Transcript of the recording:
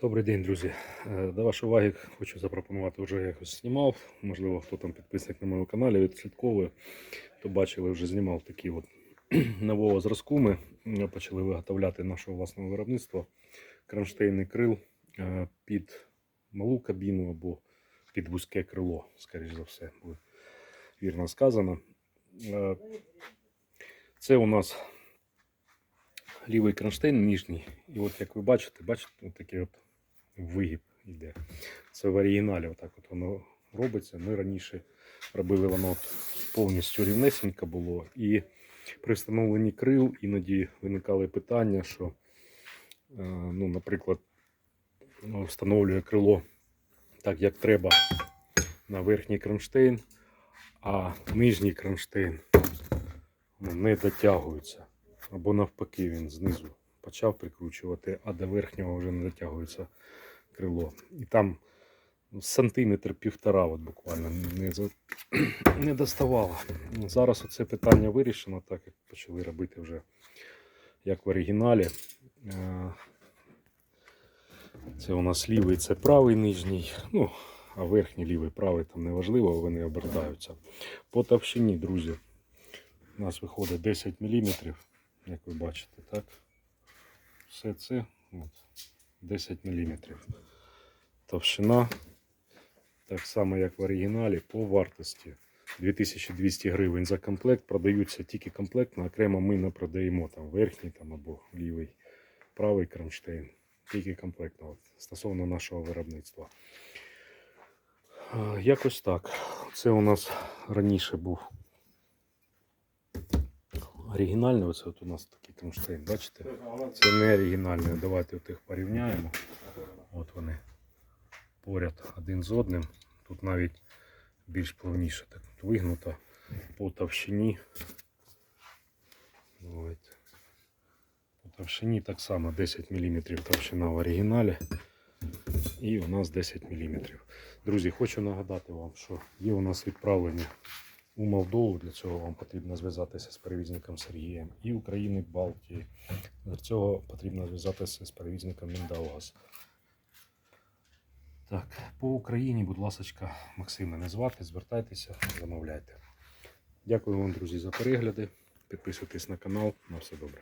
Добрий день, друзі. Е, До вашої уваги хочу запропонувати, вже якось знімав. Можливо, хто там підписник на моєму каналі, відслідковує, то бачили, вже знімав такі от нового зразку. Ми е, почали виготовляти нашого власного виробництва кронштейний крил е, під малу кабіну або під вузьке крило, скоріш за все, буде вірно сказано. Це у нас лівий кронштейн нижній. І от як ви бачите, бачите, от такий от вигиб йде. Це в оригіналі отак от воно робиться. Ми раніше робили воно повністю рівнесенько було. І при встановленні крил іноді виникали питання, що, е, ну, наприклад, встановлює крило так, як треба на верхній кронштейн, а нижній кронштейн ну, не дотягується. Або навпаки, він знизу почав прикручувати, а до верхнього вже не дотягується крило. І там ну, сантиметр півтора, от буквально не, за- не доставало. Зараз оце питання вирішено, так як почали робити вже як в оригіналі. Е, Це у нас лівий, це правий нижній. Ну, а верхній лівий, правий там неважливо, вони обертаються. По товщині, друзі, у нас виходить 10 мм, як ви бачите, так? Все це от, 10 мм. Товщина, так само як в оригіналі, по вартості 2200 гривень за комплект. Продаються тільки комплектно, окремо ми не продаємо там верхній там, або лівий, правий кронштейн. Тільки комплектно от, стосовно нашого виробництва. Якось так. Це у нас раніше був оригінальний. Оце от у нас такий кронштейн, бачите? Це не оригінальний. Давайте от їх порівняємо. От вони поряд один з одним. Тут навіть більш повніше так вигнуто по товщині. Давайте. По товщині так само 10 мм товщина в оригіналі. І у нас 10 мм. Друзі, хочу нагадати вам, що є у нас відправлення у Молдову. Для цього вам потрібно зв'язатися з перевізником Сергієм і України Балтії. Для цього потрібно зв'язатися з перевізником Міндаугас. Так, по Україні, будь ласка, Максима не звати, звертайтеся, замовляйте. Дякую вам, друзі, за перегляди. Підписуйтесь на канал. На все добре.